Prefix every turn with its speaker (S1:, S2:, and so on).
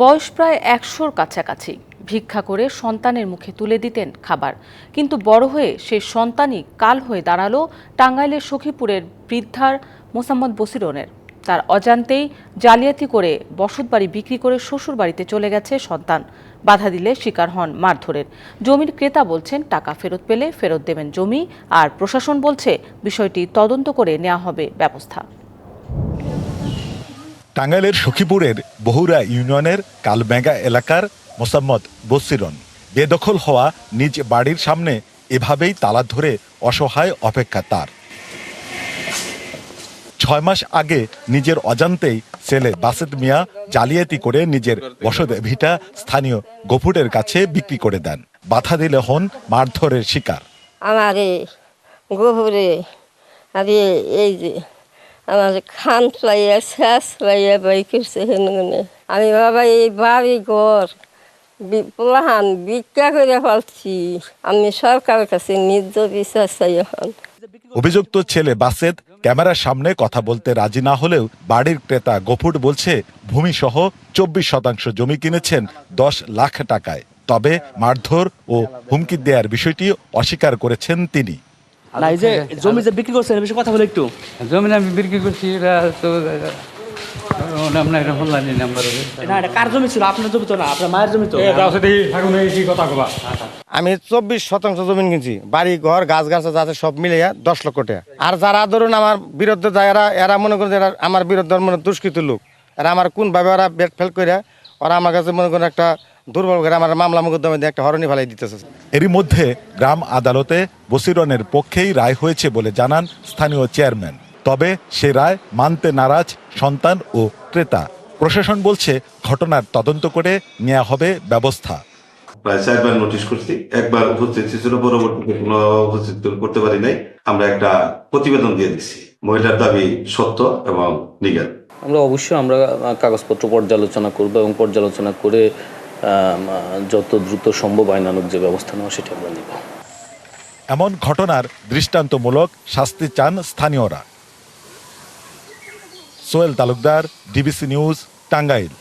S1: বয়স প্রায় একশোর কাছাকাছি। ভিক্ষা করে সন্তানের মুখে তুলে দিতেন খাবার। কিন্তু বড় হয়ে সেই সন্তানই কাল হয়ে দাঁড়াল টাঙ্গাইলের সখীপুরের বৃদ্ধার মোসাম্মদ বসিরনের। তার অজান্তেই জালিয়াতি করে বসতবাড়ি বিক্রি করে শ্বশুর বাড়িতে চলে গেছে সন্তান। বাধা দিলে শিকার হন মারধরের। জমির ক্রেতা বলছেন, টাকা ফেরত পেলে ফেরত দেবেন জমি। আর প্রশাসন বলছে, বিষয়টি তদন্ত করে নেওয়া হবে ব্যবস্থা।
S2: টাঙ্গাইলের সখীপুরের বহুরা ইউনিয়নের কালবেঙ্গা এলাকার মোসাম্মদ বসিরন বেদখল হওয়া নিজ বাড়ির সামনে এভাবেই তালা ধরে অসহায় অপেক্ষা তার। ছয় মাস আগে নিজের অজান্তেই ছেলে বাসেদ মিয়া জালিয়াতি করে নিজের বসত ভিটা স্থানীয় গফুরের কাছে বিক্রি করে দেন। বাধা দিলে হন মারধরের শিকার।
S3: আমারে গভরে আরে এই আমার খান ফ্লাইয়া শেষ ফ্লাইয়া বাই করছে হেনগুনে আমি বাবা, এই বাড়ি ঘর, বি- পোলাহান ভিক্ষা করে ফেলছি আমি সরকারের কাছে নিজ বিচার চাই এখন।
S2: অভিযুক্ত ছেলে বাসেদ ক্যামেরার সামনে কথা বলতে রাজি না হলেও বাড়ির ক্রেতা গফুর বলছে ভূমি সহ চব্বিশ শতাংশ জমি কিনেছেন দশ লাখ টাকায়। তবে মারধর ও হুমকি দেওয়ার বিষয়টি অস্বীকার করেছেন তিনি।
S4: না এই যে জমি যে বিক্রি করছেন বেশি কথা বলে একটু।
S5: জমিন আমি বিক্রি করছি এরা তো আপনার এটা হল্লানি নাম্বার
S4: না এটা কার জমি ছিল? আপনার জমি তো না আপনার মায়ের জমি তো।
S6: আমি চব্বিশ শতাংশ জমি কিনছি বাড়ি ঘর গাছ গাছ যাতে সব মিলিয়ে দশ লক্ষ টাকা। আর যারা ধরুন আমার বিরুদ্ধে যায় এরা এরা মনে করেন এরা আমার বিরুদ্ধে মনে দুষ্কৃত লোক। এরা আমার কোনভাবে ওরা বেট ফেল করে ওরা আমার কাছে মনে করেন একটা দুর্বল করে আমার মামলা মুকদ্দমে দিয়ে একটা হরণি ফেলাই দিতেছে
S2: এরই মধ্যে গ্রাম আদালতে বসিরনের পক্ষেই রায় হয়েছে বলে জানান স্থানীয় চেয়ারম্যান। তবে সে রায় মানতে নারাজ সন্তান ও ক্রেতা। প্রশাসন বলছে ঘটনার তদন্ত করে নেওয়া হবে ব্যবস্থা।
S7: প্রায় চারবার নোটিশ করছি। একবার উপস্থিত ছিল পরবর্তীতে কোনো উপস্থিত করতে পারি নাই। আমরা একটা প্রতিবেদন দিয়ে দিচ্ছি মহিলার দাবি সত্য এবং নিগার।
S8: আমরা অবশ্যই আমরা কাগজপত্র পর্যালোচনা করব এবং পর্যালোচনা করে যত দ্রুত সম্ভব আইনানুক যে ব্যবস্থা নেওয়া, সেটি আমরা নিব।
S2: এমন ঘটনার দৃষ্টান্তমূলক শাস্তি চান স্থানীয়রা। Sohel Talukdar, DBC news, Tangail.